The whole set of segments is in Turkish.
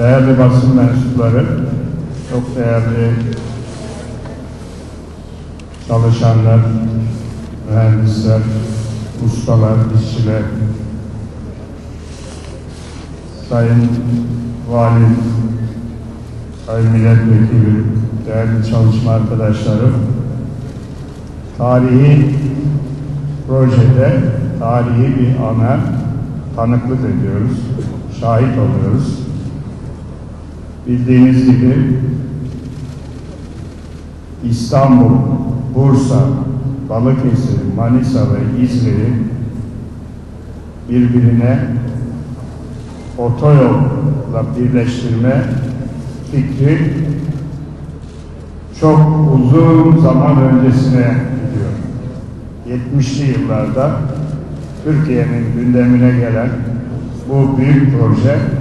değerli basın mensupları, çok değerli çalışanlar, mühendisler, ustalar, işçiler, Sayın Valim, Sayın Milletvekili, değerli çalışma arkadaşlarım, tarihi projede tarihi bir ana tanıklık ediyoruz, şahit oluyoruz. Bildiğiniz gibi İstanbul, Bursa, Balıkesir, Manisa ve İzmir'i birbirine otoyolla birleştirme fikri çok uzun zaman öncesine gidiyor. 70'li yıllarda Türkiye'nin gündemine gelen bu büyük proje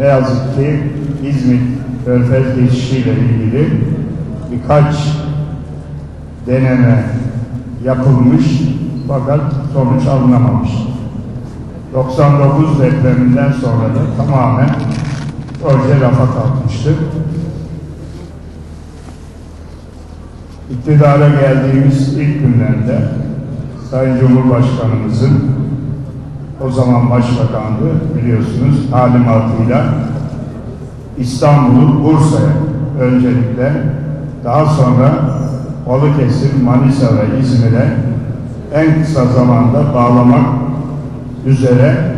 ne yazık ki İzmit Körfez geçişiyle ilgili birkaç deneme yapılmış fakat sonuç alınamamış. 99 depreminden sonra da tamamen proje rafa kalkmıştı. İktidara geldiğimiz ilk günlerde Sayın Cumhurbaşkanımızın o zaman başbakandı biliyorsunuz talimatıyla İstanbul'u Bursa'ya öncelikle daha sonra Balıkesir, Manisa ve İzmir'e en kısa zamanda bağlamak üzere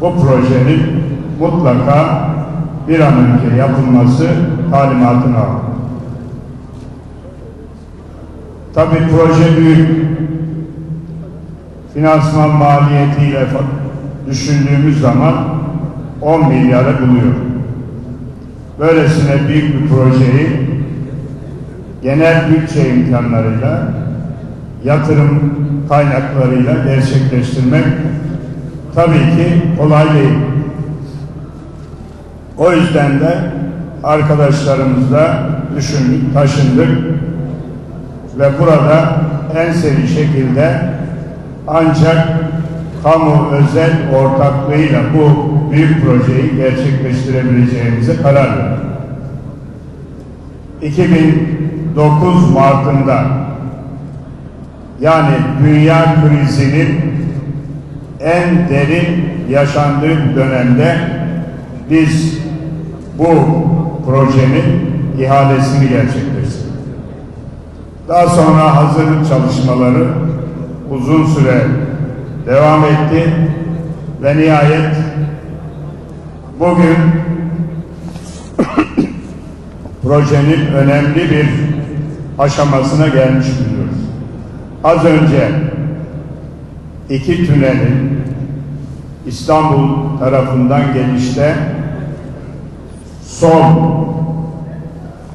bu projenin mutlaka bir an önce yapılması talimatını aldı. Tabii proje büyük. Finansman maliyetiyle düşündüğümüz zaman 10 milyarı buluyor. Böylesine büyük bir projeyi genel bütçe imkanlarıyla, yatırım kaynaklarıyla gerçekleştirmek tabii ki kolay değil. O yüzden de arkadaşlarımızla düşündük, taşındık ve burada en seri şekilde ancak kamu özel ortaklığıyla bu büyük projeyi gerçekleştirebileceğimize karar verdik. 2009 Mart'ında yani dünya krizinin en derin yaşandığı dönemde biz bu projenin ihalesini gerçekleştirdik. Daha sonra hazırlık çalışmaları uzun süre devam etti ve nihayet bugün projenin önemli bir aşamasına gelmiş bulunuyoruz. Az önce iki tünelin İstanbul tarafından gelişte son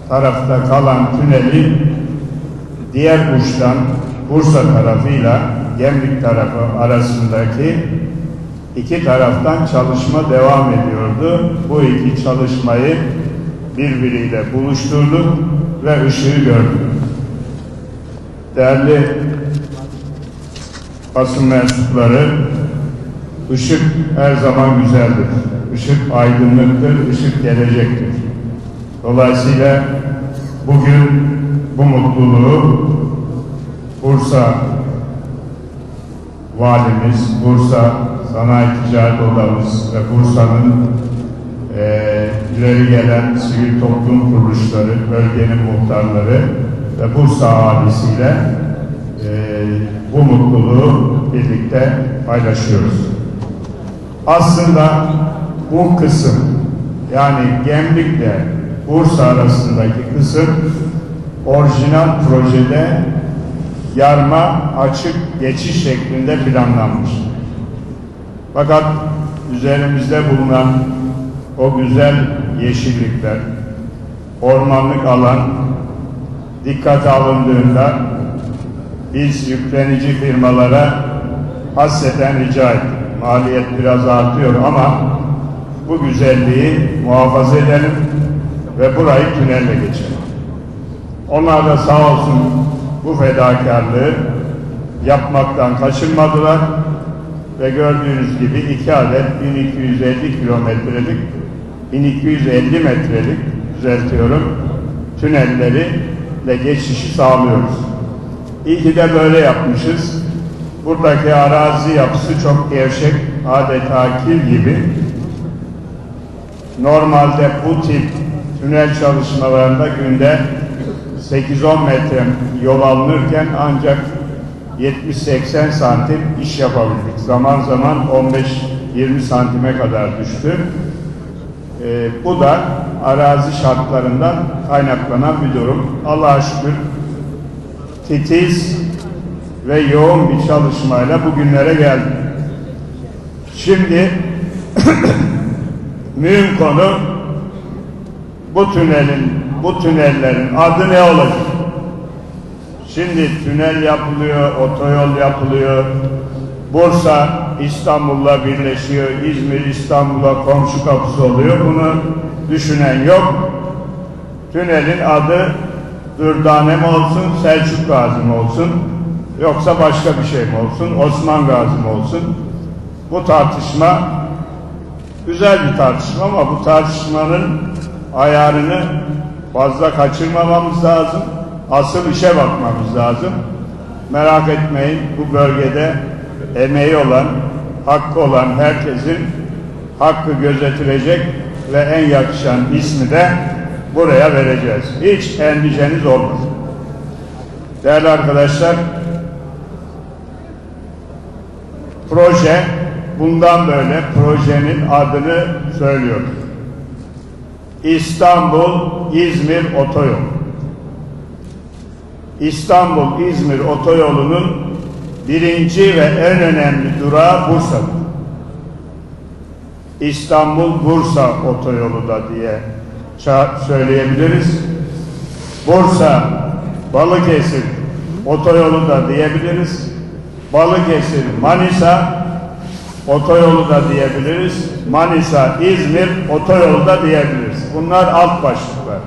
tarafta kalan tüneli diğer uçtan Bursa tarafıyla Gemlik tarafı arasındaki iki taraftan çalışma devam ediyordu. Bu iki çalışmayı birbiriyle buluşturduk ve ışığı gördük. Değerli basın mensupları, ışık her zaman güzeldir. Işık aydınlıktır, ışık gelecektir. Dolayısıyla bugün bu mutluluğu Bursa Valimiz, Bursa Sanayi Ticaret Odamız ve Bursa'nın eee ileri gelen sivil toplum kuruluşları, bölgenin muhtarları ve Bursa ahalisiyle eee, bu mutluluğu birlikte paylaşıyoruz. Aslında bu kısım yani Gemlik'le Bursa arasındaki kısım orijinal projede yarma açık geçiş şeklinde planlanmış. Fakat üzerimizde bulunan o güzel yeşillikler, ormanlık alan dikkate alındığında biz yüklenici firmalara hasreten rica ettik. Maliyet biraz artıyor ama bu güzelliği muhafaza edelim ve burayı tünelle geçelim. Onlar da sağ olsun bu fedakarlığı yapmaktan kaçınmadılar ve gördüğünüz gibi iki adet 1250 kilometrelik 1250 metrelik düzeltiyorum tünelleri ile geçişi sağlıyoruz. İyi ki de böyle yapmışız. Buradaki arazi yapısı çok gevşek, adeta kil gibi. Normalde bu tip tünel çalışmalarında günde 8-10 metre yol alınırken ancak 70-80 santim iş yapabildik. Zaman zaman 15-20 santime kadar düştü. Ee, bu da arazi şartlarından kaynaklanan bir durum. Allah'a şükür titiz ve yoğun bir çalışmayla bugünlere geldik. Şimdi mühim konu bu tünelin, bu tünellerin adı ne olacak? Şimdi tünel yapılıyor, otoyol yapılıyor. Bursa İstanbul'la birleşiyor, İzmir İstanbul'a komşu kapısı oluyor. Bunu düşünen yok. Tünelin adı Dürdane mi olsun, Selçuk Gazi mi olsun, yoksa başka bir şey mi olsun, Osman Gazi mi olsun? Bu tartışma güzel bir tartışma ama bu tartışmanın ayarını fazla kaçırmamamız lazım. Asıl işe bakmamız lazım. Merak etmeyin bu bölgede emeği olan, hakkı olan herkesin hakkı gözetilecek ve en yakışan ismi de buraya vereceğiz. Hiç endişeniz olmasın. Değerli arkadaşlar, proje bundan böyle projenin adını söylüyoruz. İstanbul İzmir Otoyolu. İstanbul İzmir Otoyolu'nun birinci ve en önemli durağı Bursa'dır. İstanbul Bursa Otoyolu da diye söyleyebiliriz. Bursa Balıkesir Otoyolu da diyebiliriz. Balıkesir Manisa otoyolu da diyebiliriz. Manisa, İzmir otoyolu da diyebiliriz. Bunlar alt başlıklar.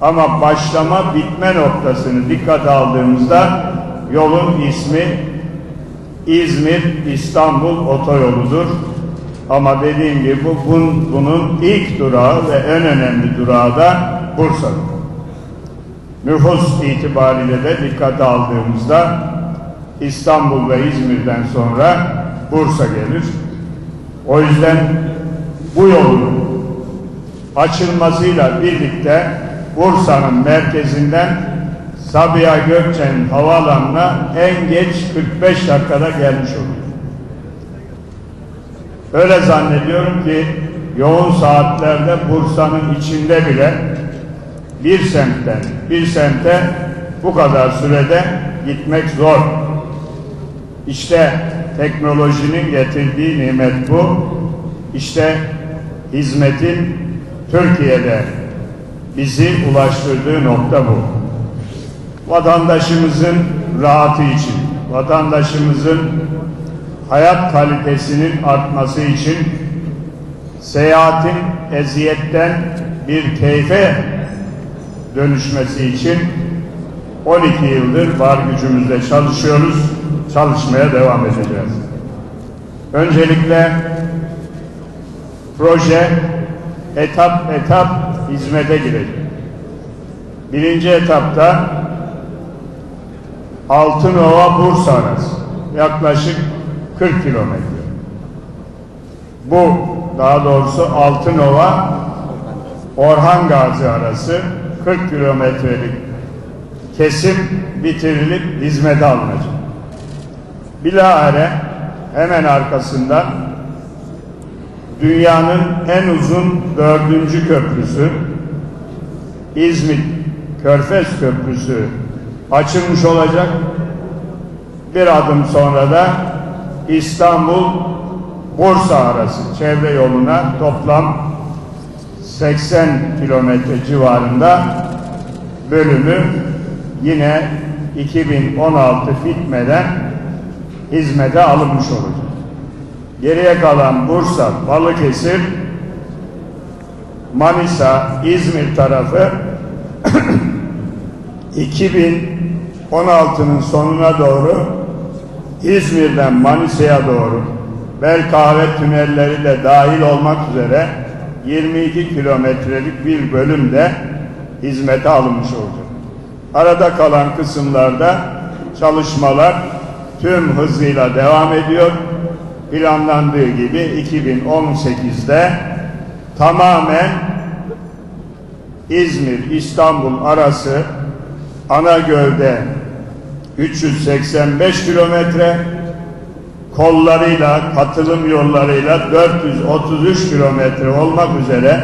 Ama başlama bitme noktasını dikkate aldığımızda yolun ismi İzmir İstanbul otoyoludur. Ama dediğim gibi bu bun- bunun ilk durağı ve en önemli durağı da Bursa'dır. Nüfus itibariyle de dikkate aldığımızda İstanbul ve İzmir'den sonra Bursa gelir. O yüzden bu yolun açılmasıyla birlikte Bursa'nın merkezinden Sabiha Gökçen havaalanına en geç 45 dakikada gelmiş olur. Öyle zannediyorum ki yoğun saatlerde Bursa'nın içinde bile bir semtten bir semte bu kadar sürede gitmek zor. İşte teknolojinin getirdiği nimet bu. İşte hizmetin Türkiye'de bizi ulaştırdığı nokta bu. Vatandaşımızın rahatı için, vatandaşımızın hayat kalitesinin artması için seyahatin eziyetten bir keyfe dönüşmesi için 12 yıldır var gücümüzle çalışıyoruz, çalışmaya devam edeceğiz. Öncelikle proje etap etap hizmete girecek. Birinci etapta Altınova Bursa arası yaklaşık 40 kilometre. Bu daha doğrusu Altınova Orhan Gazi arası 40 kilometrelik kesim bitirilip hizmete alınacak. Bilahare hemen arkasından dünyanın en uzun dördüncü köprüsü İzmit Körfez Köprüsü açılmış olacak. Bir adım sonra da İstanbul Bursa arası çevre yoluna toplam 80 kilometre civarında bölümü yine 2016 bitmeden hizmete alınmış olacak. Geriye kalan Bursa, Balıkesir, Manisa, İzmir tarafı 2016'nın sonuna doğru İzmir'den Manisa'ya doğru Belkahve tünelleri de dahil olmak üzere 22 kilometrelik bir bölümde hizmete alınmış olacak. Arada kalan kısımlarda çalışmalar tüm hızıyla devam ediyor. Planlandığı gibi 2018'de tamamen İzmir İstanbul arası ana gövde 385 kilometre kollarıyla katılım yollarıyla 433 kilometre olmak üzere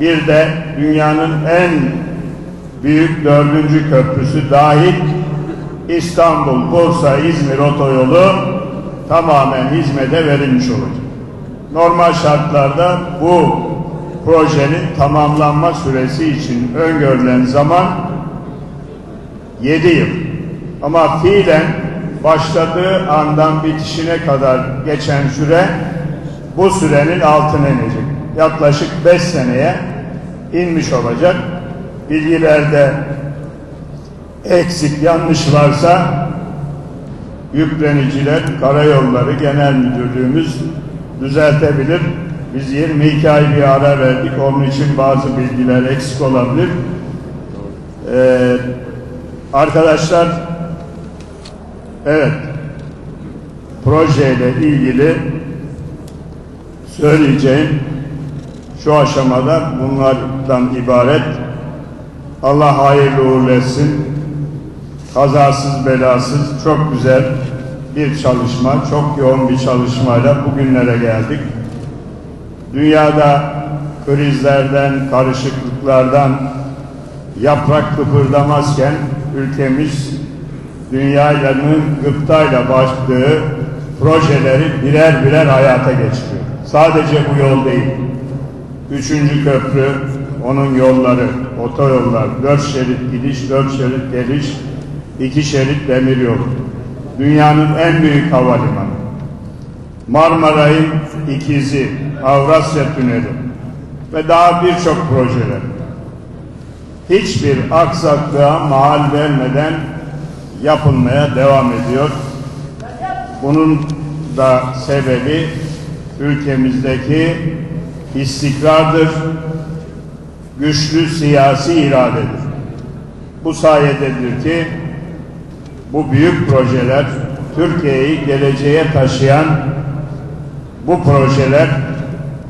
bir de dünyanın en büyük dördüncü köprüsü dahil İstanbul, Bursa, İzmir otoyolu tamamen hizmete verilmiş olacak. Normal şartlarda bu projenin tamamlanma süresi için öngörülen zaman 7 yıl. Ama fiilen başladığı andan bitişine kadar geçen süre bu sürenin altına inecek. Yaklaşık 5 seneye inmiş olacak. Bilgilerde eksik yanlış varsa yükleniciler Karayolları Genel Müdürlüğümüz düzeltebilir. Biz 22 ay bir ara verdik. Onun için bazı bilgiler eksik olabilir. Ee, arkadaşlar evet projeyle ilgili söyleyeceğim şu aşamada bunlardan ibaret. Allah hayırlı uğurlu etsin. Kazasız belasız çok güzel bir çalışma, çok yoğun bir çalışmayla bugünlere geldik. Dünyada krizlerden, karışıklıklardan yaprak kıpırdamazken ülkemiz dünyanın gıptayla baktığı projeleri birer birer hayata geçiriyor. Sadece bu yol değil. Üçüncü köprü, onun yolları, otoyollar, dört şerit gidiş, dört şerit geliş, iki şerit demiryol. Dünyanın en büyük havalimanı. Marmaray'ın ikizi, Avrasya Tüneli ve daha birçok projeler. Hiçbir aksaklığa mahal vermeden yapılmaya devam ediyor. Bunun da sebebi ülkemizdeki istikrardır, güçlü siyasi iradedir. Bu sayededir ki bu büyük projeler Türkiye'yi geleceğe taşıyan bu projeler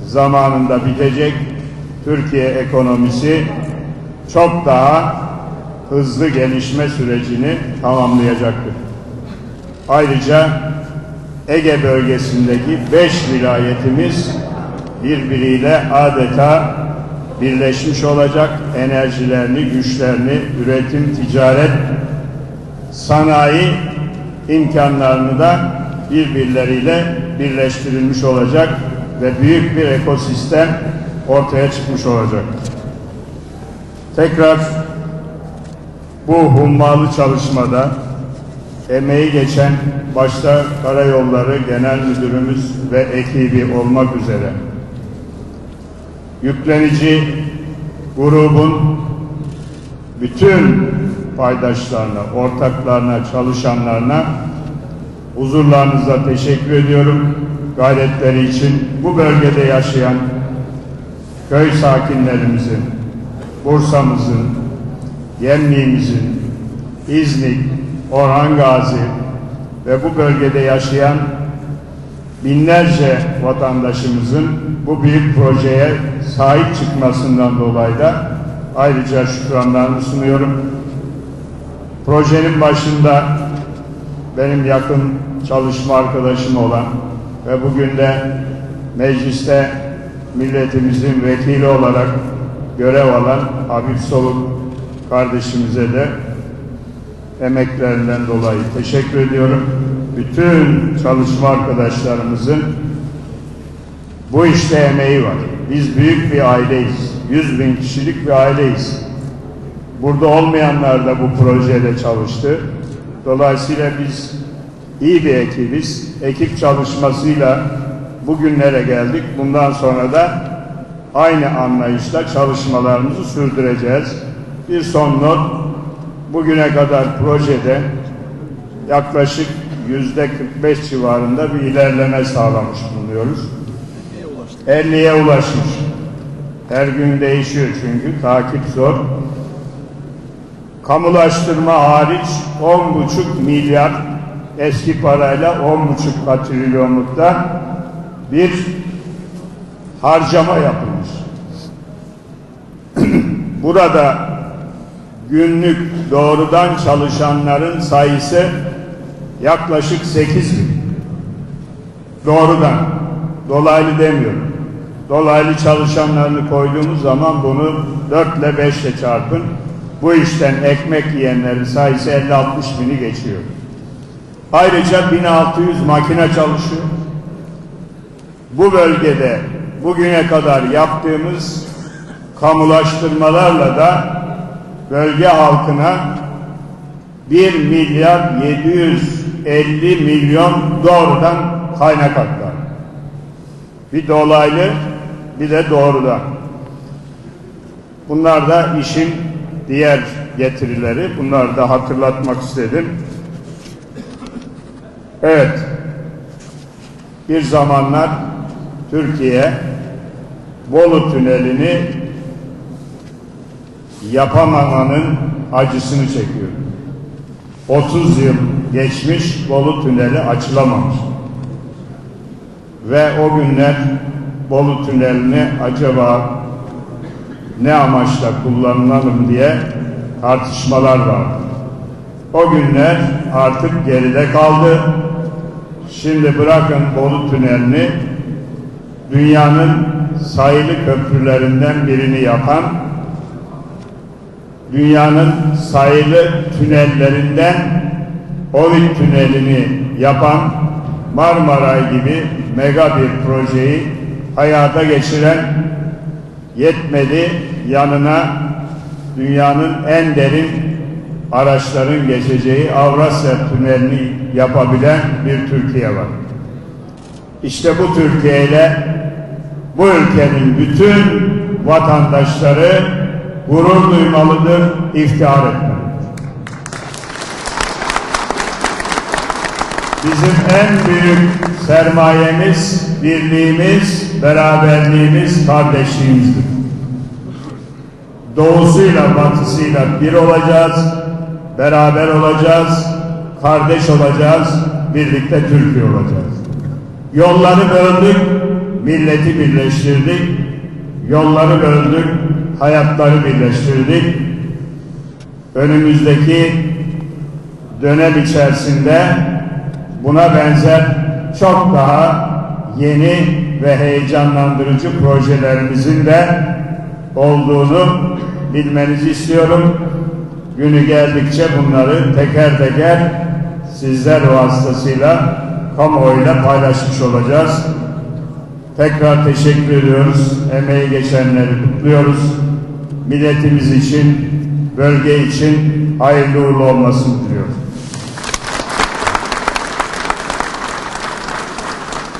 zamanında bitecek. Türkiye ekonomisi çok daha hızlı gelişme sürecini tamamlayacaktır. Ayrıca Ege bölgesindeki beş vilayetimiz birbiriyle adeta birleşmiş olacak enerjilerini, güçlerini, üretim, ticaret, sanayi imkanlarını da birbirleriyle birleştirilmiş olacak ve büyük bir ekosistem ortaya çıkmış olacak. Tekrar bu hummalı çalışmada emeği geçen başta Karayolları Genel Müdürümüz ve ekibi olmak üzere yüklenici grubun bütün paydaşlarına, ortaklarına, çalışanlarına huzurlarınızda teşekkür ediyorum. Gayretleri için bu bölgede yaşayan köy sakinlerimizin, Bursa'mızın, Yemliğimizin, İznik, Orhan Gazi ve bu bölgede yaşayan binlerce vatandaşımızın bu büyük projeye sahip çıkmasından dolayı da ayrıca şükranlarımı sunuyorum. Projenin başında benim yakın çalışma arkadaşım olan ve bugün de mecliste milletimizin vekili olarak görev alan Habib Soluk kardeşimize de emeklerinden dolayı teşekkür ediyorum. Bütün çalışma arkadaşlarımızın bu işte emeği var. Biz büyük bir aileyiz. Yüz bin kişilik bir aileyiz. Burada olmayanlar da bu projede çalıştı. Dolayısıyla biz iyi bir ekibiz. Ekip çalışmasıyla bugünlere geldik. Bundan sonra da aynı anlayışla çalışmalarımızı sürdüreceğiz. Bir son not, bugüne kadar projede yaklaşık yüzde 45 civarında bir ilerleme sağlamış bulunuyoruz. 50'ye ulaşmış. Her gün değişiyor çünkü takip zor. Kamulaştırma hariç 10,5 milyar eski parayla 10,5 trilyonlukta bir harcama yapılmış. Burada günlük doğrudan çalışanların sayısı yaklaşık 8 bin. Doğrudan. Dolaylı demiyorum. Dolaylı çalışanlarını koyduğumuz zaman bunu 4 ile 5 ile çarpın. Bu işten ekmek yiyenlerin sayısı 50-60 bini geçiyor. Ayrıca 1600 makine çalışıyor. Bu bölgede bugüne kadar yaptığımız kamulaştırmalarla da bölge halkına 1 milyar 750 milyon doğrudan kaynak aktar. Bir dolaylı bir de doğrudan. Bunlar da işin diğer getirileri. Bunları da hatırlatmak istedim. Evet. Bir zamanlar Türkiye Bolu Tüneli'ni yapamamanın acısını çekiyor. 30 yıl geçmiş Bolu Tüneli açılamamış. Ve o günler Bolu Tüneli'ni acaba ne amaçla kullanalım diye tartışmalar vardı. O günler artık geride kaldı. Şimdi bırakın Bolu Tüneli'ni dünyanın sayılı köprülerinden birini yapan dünyanın sayılı tünellerinden Ovid Tüneli'ni yapan Marmaray gibi mega bir projeyi hayata geçiren yetmedi yanına dünyanın en derin araçların geçeceği Avrasya Tüneli'ni yapabilen bir Türkiye var. İşte bu Türkiye ile bu ülkenin bütün vatandaşları gurur duymalıdır, iftihar etmelidir. Bizim en büyük sermayemiz, birliğimiz, beraberliğimiz, kardeşliğimizdir. Doğusuyla batısıyla bir olacağız, beraber olacağız, kardeş olacağız, birlikte Türkiye olacağız. Yolları böldük, milleti birleştirdik, yolları böldük, hayatları birleştirdik. Önümüzdeki dönem içerisinde buna benzer çok daha yeni ve heyecanlandırıcı projelerimizin de olduğunu bilmenizi istiyorum. Günü geldikçe bunları teker teker sizler vasıtasıyla kamuoyuyla paylaşmış olacağız. Tekrar teşekkür ediyoruz. Emeği geçenleri kutluyoruz. Milletimiz için, bölge için hayırlı uğurlu olmasını.